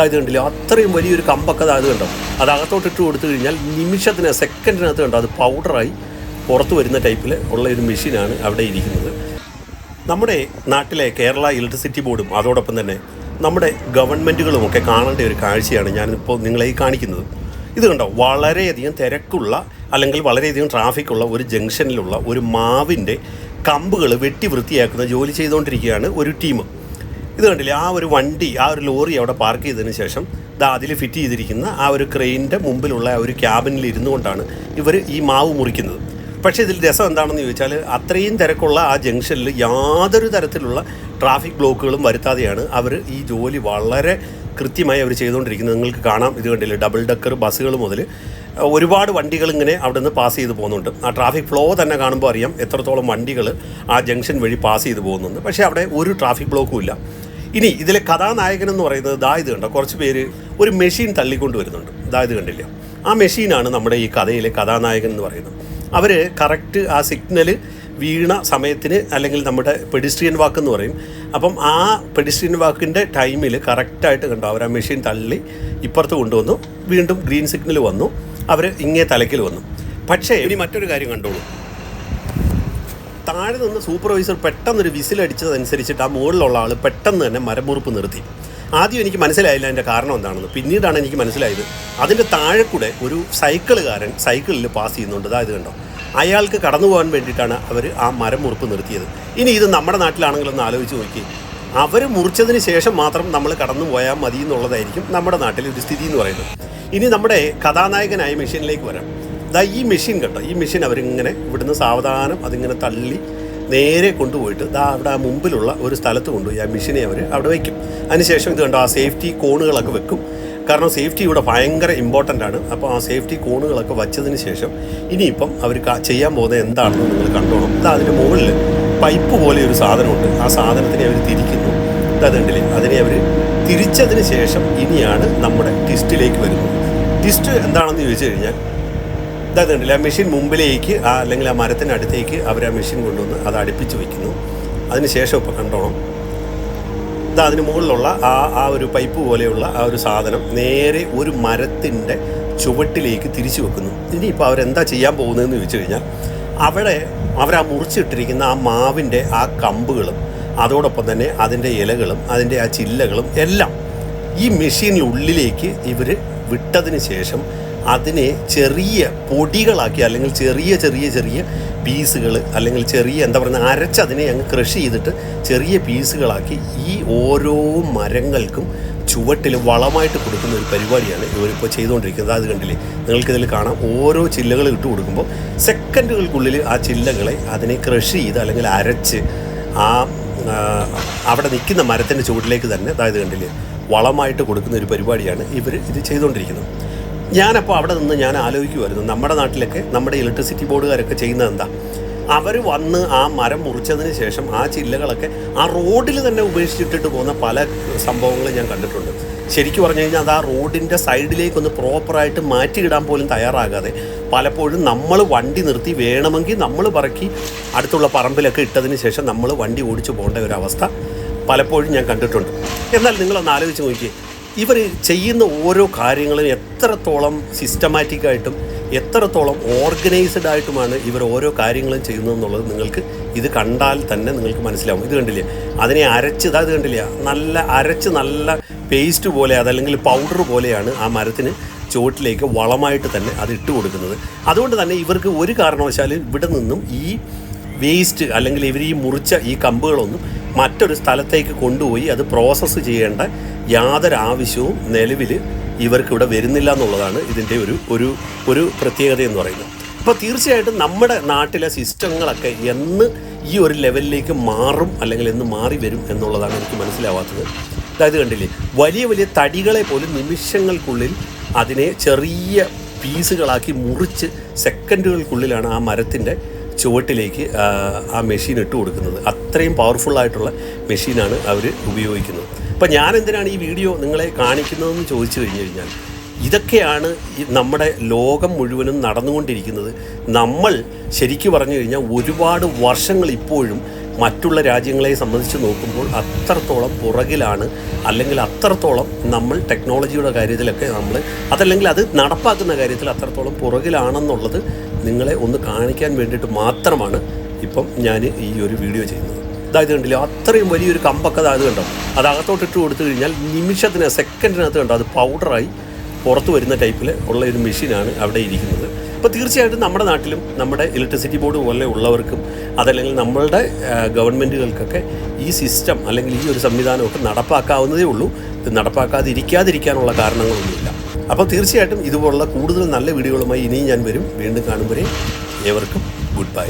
അതായത് കണ്ടില്ല? അത്രയും വലിയൊരു കമ്പൊക്കെ അതായത് കണ്ടോ? അത് അകത്തോട്ട് ഇട്ട് കൊടുത്തു കഴിഞ്ഞാൽ നിമിഷത്തിന് സെക്കൻഡിനകത്ത് കണ്ടോ? അത് പൗഡറായി പുറത്ത് വരുന്ന ടൈപ്പിൽ ഉള്ള ഒരു മെഷീനാണ് അവിടെ ഇരിക്കുന്നത്. നമ്മുടെ നാട്ടിലെ കേരള ഇലക്ട്രിസിറ്റി ബോർഡും അതോടൊപ്പം തന്നെ നമ്മുടെ ഗവൺമെന്റുകളും ഒക്കെ കാണേണ്ട ഒരു കാഴ്ചയാണ് ഞാനിപ്പോൾ നിങ്ങളെ ഈ കാണിക്കുന്നത്. ഇത് കണ്ടോ? വളരെയധികം തിരക്കുള്ള അല്ലെങ്കിൽ വളരെയധികം ട്രാഫിക്കുള്ള ഒരു ജംഗ്ഷനിലുള്ള ഒരു മാവിന്റെ കമ്പുകൾ വെട്ടി വൃത്തിയാക്കുന്ന ജോലി ചെയ്തുകൊണ്ടിരിക്കുകയാണ് ഒരു ടീം ഇത് കണ്ടില്ലേ? ആ ഒരു വണ്ടി ആ ഒരു ലോറി അവിടെ പാർക്ക് ചെയ്തതിന് ശേഷം ദാ അതിൽ ഫിറ്റ് ചെയ്തിരിക്കുന്ന ആ ഒരു ക്രെയിനിന്റെ മുമ്പിലുള്ള ഒരു ക്യാബിനിൽ ഇരുന്നു കൊണ്ടാണ് ഇവർ ഈ മാവ് മുറിക്കുന്നത്. പക്ഷേ ഇതിൽ രസം എന്താണെന്ന് ചോദിച്ചാൽ അത്രയും തിരക്കുള്ള ആ ജംഗ്ഷനിൽ യാതൊരു തരത്തിലുള്ള ട്രാഫിക് ബ്ലോക്കുകളും വരുത്താതെയാണ് അവർ ഈ ജോലി വളരെ കൃത്യമായി അവർ ചെയ്തുകൊണ്ടിരിക്കുന്നത്. നിങ്ങൾക്ക് കാണാം. ഇത് കണ്ടില്ലേ? ഡബിൾ ഡക്കർ ബസ്സുകൾ മുതൽ ഒരുപാട് വണ്ടികൾ ഇങ്ങനെ അവിടെ നിന്ന് പാസ് ചെയ്ത് പോകുന്നുണ്ട്. ആ ട്രാഫിക് ഫ്ലോ തന്നെ കാണുമ്പോൾ അറിയാം എത്രത്തോളം വണ്ടികൾ ആ ജംഗ്ഷൻ വഴി പാസ് ചെയ്ത് പോകുന്നുണ്ട്. പക്ഷേ അവിടെ ഒരു ട്രാഫിക് ബ്ലോക്കും ഇല്ല. ഇനി ഇതിലെ കഥാനായകൻ എന്ന് പറയുന്നത് ദാ ഇത് കണ്ടോ? കുറച്ച് പേര് ഒരു മെഷീൻ തള്ളിക്കൊണ്ട് വരുന്നുണ്ട് ദാ ഇത് കണ്ടില്ല? ആ മെഷീനാണ് നമ്മുടെ ഈ കഥയിലെ കഥാനായകൻ എന്ന് പറയുന്നത്. അവർ കറക്റ്റ് ആ സിഗ്നൽ വീണ സമയത്തിന് അല്ലെങ്കിൽ നമ്മുടെ പെഡിസ്ട്രിയൻ വാക്ക് എന്ന് പറയും. അപ്പം ആ പെഡിസ്ട്രിയൻ വാക്കിന്റെ ടൈമിൽ കറക്റ്റായിട്ട് കണ്ടു? അവർ ആ മെഷീൻ തള്ളി ഇപ്പുറത്ത് കൊണ്ടുവന്നു. വീണ്ടും ഗ്രീൻ സിഗ്നൽ വന്നു. അവർ ഇങ്ങേ തലക്കിൽ വന്നു. പക്ഷേ ഇനി മറ്റൊരു കാര്യം കണ്ടോളൂ. താഴെ നിന്ന് സൂപ്പർവൈസർ പെട്ടെന്നൊരു വിസിലടിച്ചതനുസരിച്ചിട്ട് ആ മുകളിലുള്ള ആൾ പെട്ടെന്ന് തന്നെ മരമുറുപ്പ് നിർത്തി. ആദ്യം എനിക്ക് മനസ്സിലായില്ല അതിന്റെ കാരണം എന്താണെന്ന്. പിന്നീടാണ് എനിക്ക് മനസ്സിലായത് അതിന്റെ താഴെ കൂടെ ഒരു സൈക്കിളുകാരൻ സൈക്കിളിൽ പാസ് ചെയ്യുന്നുണ്ട്. അതായത് കണ്ടോ? അയാൾക്ക് കടന്നു പോകാൻ വേണ്ടിയിട്ടാണ് അവർ ആ മരം മുറിപ്പ് നിർത്തിയത്. ഇനി ഇത് നമ്മുടെ നാട്ടിലാണെങ്കിലൊന്ന് ആലോചിച്ച് നോക്കി അവർ മുറിച്ചതിന് ശേഷം മാത്രം നമ്മൾ കടന്നു പോയാൽ മതി എന്നുള്ളതായിരിക്കും നമ്മുടെ നാട്ടിലെ ഒരു സ്ഥിതി എന്ന് പറയുന്നത്. ഇനി നമ്മുടെ കഥാനായകനായ മെഷീനിലേക്ക് വരാം. ദാ ഈ മെഷീൻ കേട്ടോ ഈ മെഷീൻ അവരിങ്ങനെ ഇവിടുന്ന് സാവധാനം അതിങ്ങനെ തള്ളി നേരെ കൊണ്ടുപോയിട്ട് ദാ അവിടെ ആ മുമ്പിലുള്ള ഒരു സ്ഥലത്ത് കൊണ്ടുപോയി. ആ മെഷീനെ അവർ അവിടെ വയ്ക്കും അതിനുശേഷം ഇത് കണ്ടോ? ആ സേഫ്റ്റി കോണുകളൊക്കെ വെക്കും. കാരണം സേഫ്റ്റി ഇവിടെ ഭയങ്കര ഇമ്പോർട്ടന്റ് ആണ്. അപ്പോൾ ആ സേഫ്റ്റി കോണുകളൊക്കെ വച്ചതിന് ശേഷം ഇനിയിപ്പം അവർ ചെയ്യാൻ പോകുന്നത് എന്താണെന്ന് നിങ്ങൾ കണ്ടോണം. ഇതാ അതിന്റെ മുകളിൽ പൈപ്പ് പോലെ ഒരു സാധനമുണ്ട്. ആ സാധനത്തിനെ അവർ തിരിക്കുന്നു. അത് കണ്ടില്ലേ? അതിനെ അവർ തിരിച്ചതിന് ശേഷം ഇനിയാണ് നമ്മുടെ ടിസ്റ്റിലേക്ക് വരുന്നത്. ടിസ്റ്റ് എന്താണെന്ന് ചോദിച്ചു കഴിഞ്ഞാൽ ഇതാ കണ്ടില്ല ആ മെഷീൻ മുമ്പിലേക്ക് ആ അല്ലെങ്കിൽ ആ മരത്തിനടുത്തേക്ക് അവർ ആ മെഷീൻ കൊണ്ടുവന്ന് അത് അടുപ്പിച്ച് വയ്ക്കുന്നു അതിനുശേഷം ഇപ്പോൾ കണ്ടോണം. ഇതാ അതിന് മുകളിലുള്ള ആ ആ ഒരു പൈപ്പ് പോലെയുള്ള ആ ഒരു സാധനം നേരെ ഒരു മരത്തിന്റെ ചുവട്ടിലേക്ക് തിരിച്ചു വെക്കുന്നു. ഇനിയിപ്പോൾ അവരെന്താ ചെയ്യാൻ പോകുന്നതെന്ന് ചോദിച്ചു കഴിഞ്ഞാൽ അവിടെ അവരാ മുറിച്ചിട്ടിരിക്കുന്ന ആ മാവിന്റെ ആ കമ്പുകളും അതോടൊപ്പം തന്നെ അതിന്റെ ഇലകളും അതിന്റെ ആ ചില്ലകളും എല്ലാം ഈ മെഷീനിനുള്ളിലേക്ക് ഇവർ വിട്ടതിന് ശേഷം അതിനെ ചെറിയ പൊടികളാക്കി അല്ലെങ്കിൽ ചെറിയ ചെറിയ ചെറിയ പീസുകൾ അല്ലെങ്കിൽ ചെറിയ എന്താ പറയുക അരച്ച് അതിനെ അങ്ങ് കൃഷി ചെയ്തിട്ട് ചെറിയ പീസുകളാക്കി ഈ ഓരോ മരങ്ങൾക്കും ചുവട്ടിൽ വളമായിട്ട് കൊടുക്കുന്ന ഒരു പരിപാടിയാണ് ഇവരിപ്പോൾ ചെയ്തുകൊണ്ടിരിക്കുന്നത്. അത് കണ്ടില്ലേ? നിങ്ങൾക്കിതിൽ കാണാം. ഓരോ ചില്ലകൾ ഇട്ട് കൊടുക്കുമ്പോൾ സെക്കൻഡുകൾക്കുള്ളിൽ ആ ചില്ലകളെ അതിനെ ക്രഷ് ചെയ്ത് അല്ലെങ്കിൽ അരച്ച് ആ, അവിടെ നിൽക്കുന്ന മരത്തിന്റെ ചുവട്ടിലേക്ക് തന്നെ അതായത് കണ്ടില്ലേ വളമായിട്ട് കൊടുക്കുന്ന ഒരു പരിപാടിയാണ് ഇവർ ഇത് ചെയ്തുകൊണ്ടിരിക്കുന്നത്. ഞാനപ്പോൾ അവിടെ നിന്ന് ഞാൻ ആലോചിക്കുമായിരുന്നു നമ്മുടെ നാട്ടിലൊക്കെ നമ്മുടെ ഇലക്ട്രിസിറ്റി ബോർഡുകാരൊക്കെ ചെയ്യുന്നത് എന്താ? അവർ വന്ന് ആ മരം മുറിച്ചതിന് ശേഷം ആ ചില്ലകളൊക്കെ ആ റോഡിൽ തന്നെ ഉപേക്ഷിച്ചിട്ടിട്ട് പോകുന്ന പല സംഭവങ്ങളും ഞാൻ കണ്ടിട്ടുണ്ട്. ശരിക്കും പറഞ്ഞു കഴിഞ്ഞാൽ അത് ആ റോഡിന്റെ സൈഡിലേക്കൊന്ന് പ്രോപ്പറായിട്ട് മാറ്റിയിടാൻ പോലും തയ്യാറാകാതെ പലപ്പോഴും നമ്മൾ വണ്ടി നിർത്തി വേണമെങ്കിൽ നമ്മൾ പറക്കി അടുത്തുള്ള പറമ്പിലൊക്കെ ഇട്ടതിന് ശേഷം നമ്മൾ വണ്ടി ഓടിച്ചു പോകേണ്ട ഒരു അവസ്ഥ പലപ്പോഴും ഞാൻ കണ്ടിട്ടുണ്ട്. എന്നാൽ നിങ്ങളൊന്ന് ആലോചിച്ച് നോക്കിയേ ഇവർ ചെയ്യുന്ന ഓരോ കാര്യങ്ങളും എത്രത്തോളം സിസ്റ്റമാറ്റിക്കായിട്ടും എത്രത്തോളം ഓർഗനൈസ്ഡ് ആയിട്ടുമാണ് ഇവർ ഓരോ കാര്യങ്ങളും ചെയ്യുന്നത് എന്നുള്ളത് നിങ്ങൾക്ക് ഇത് കണ്ടാൽ തന്നെ നിങ്ങൾക്ക് മനസ്സിലാവും. ഇത് കണ്ടില്ല? അതിനെ അരച്ച് ഇതാ ഇത് കണ്ടില്ല? നല്ല അരച്ച് നല്ല പേസ്റ്റ് പോലെ അതല്ലെങ്കിൽ പൗഡർ പോലെയാണ് ആ മരത്തിന് ചുവട്ടിലേക്ക് വളമായിട്ട് തന്നെ അത് ഇട്ട് കൊടുക്കുന്നത്. അതുകൊണ്ട് തന്നെ ഇവർക്ക് ഒരു കാരണവശാലും ഇവിടെ നിന്നും ഈ വേസ്റ്റ് അല്ലെങ്കിൽ ഇവർ ഈ മുറിച്ച ഈ കമ്പുകളൊന്നും മറ്റൊരു സ്ഥലത്തേക്ക് കൊണ്ടുപോയി അത് പ്രോസസ്സ് ചെയ്യേണ്ട യാതൊരു ആവശ്യവും നിലവിൽ ഇവർക്കിവിടെ വരുന്നില്ല എന്നുള്ളതാണ് ഇതിന്റെ ഒരു ഒരു ഒരു പ്രത്യേകത എന്ന് പറയുന്നത്. അപ്പോൾ തീർച്ചയായിട്ടും നമ്മുടെ നാട്ടിലെ സിസ്റ്റങ്ങളൊക്കെ എന്ന് ഈ ഒരു ലെവലിലേക്ക് മാറും അല്ലെങ്കിൽ എന്ന് മാറി വരും എന്നുള്ളതാണ് എനിക്ക് മനസ്സിലാവാത്തത്. അതായത് കണ്ടില്ലേ വലിയ വലിയ തടികളെ പോലും നിമിഷങ്ങൾക്കുള്ളിൽ അതിനെ ചെറിയ പീസുകളാക്കി മുറിച്ച് സെക്കൻഡുകൾക്കുള്ളിലാണ് ആ മരത്തിന്റെ ചുവട്ടിലേക്ക് ആ, മെഷീൻ ഇട്ട് കൊടുക്കുന്നത്. അത്രയും പവർഫുൾ ആയിട്ടുള്ള മെഷീനാണ് അവർ ഉപയോഗിക്കുന്നത്. അപ്പം ഞാൻ എന്തിനാണ് ഈ വീഡിയോ നിങ്ങളെ കാണിക്കുന്നതെന്ന് ചോദിച്ചു കഴിഞ്ഞു കഴിഞ്ഞാൽ ഇതൊക്കെയാണ് നമ്മുടെ ലോകം മുഴുവനും നടന്നുകൊണ്ടിരിക്കുന്നത്. നമ്മൾ ശരിക്കു പറഞ്ഞു കഴിഞ്ഞാൽ ഒരുപാട് വർഷങ്ങൾ ഇപ്പോഴും മറ്റുള്ള രാജ്യങ്ങളെ സംബന്ധിച്ച് നോക്കുമ്പോൾ അത്രത്തോളം പുറകിലാണ് അല്ലെങ്കിൽ അത്രത്തോളം നമ്മൾ ടെക്നോളജിയുടെ കാര്യത്തിലൊക്കെ നമ്മൾ അതല്ലെങ്കിൽ അത് നടപ്പാക്കുന്ന കാര്യത്തിൽ അത്രത്തോളം പുറകിലാണെന്നുള്ളത് നിങ്ങളെ ഒന്ന് കാണിക്കാൻ വേണ്ടിയിട്ട് മാത്രമാണ് ഇപ്പം ഞാൻ ഈ ഒരു വീഡിയോ ചെയ്യുന്നത്. ഇതായത് കണ്ടില്ല അത്രയും വലിയൊരു കമ്പൊക്കെ അതായത് കണ്ടോ? അത് അകത്തോട്ട് ഇട്ട് കൊടുത്തു കഴിഞ്ഞാൽ നിമിഷത്തിന് സെക്കൻഡിനകത്ത് കണ്ടോ അത് പൗഡറായി പുറത്ത് വരുന്ന ടൈപ്പിൽ ഉള്ള ഒരു മെഷീനാണ് അവിടെ ഇരിക്കുന്നത്. അപ്പോൾ തീർച്ചയായിട്ടും നമ്മുടെ നാട്ടിലും നമ്മുടെ ഇലക്ട്രിസിറ്റി ബോർഡ് പോലെ ഉള്ളവർക്കും അതല്ലെങ്കിൽ നമ്മളുടെ ഗവൺമെന്റുകൾക്കൊക്കെ ഈ സിസ്റ്റം അല്ലെങ്കിൽ ഈ ഒരു സംവിധാനമൊക്കെ നടപ്പാക്കാവുന്നതേ ഉള്ളൂ. ഇത് നടപ്പാക്കാതിരിക്കാതിരിക്കാനുള്ള കാരണങ്ങളൊന്നുമില്ല. അപ്പോൾ തീർച്ചയായിട്ടും ഇതുപോലുള്ള കൂടുതൽ നല്ല വീഡിയോകളുമായി ഇനിയും ഞാൻ വരും. വീണ്ടും കാണുമ്പോഴേ ഏവർക്കും ഗുഡ് ബൈ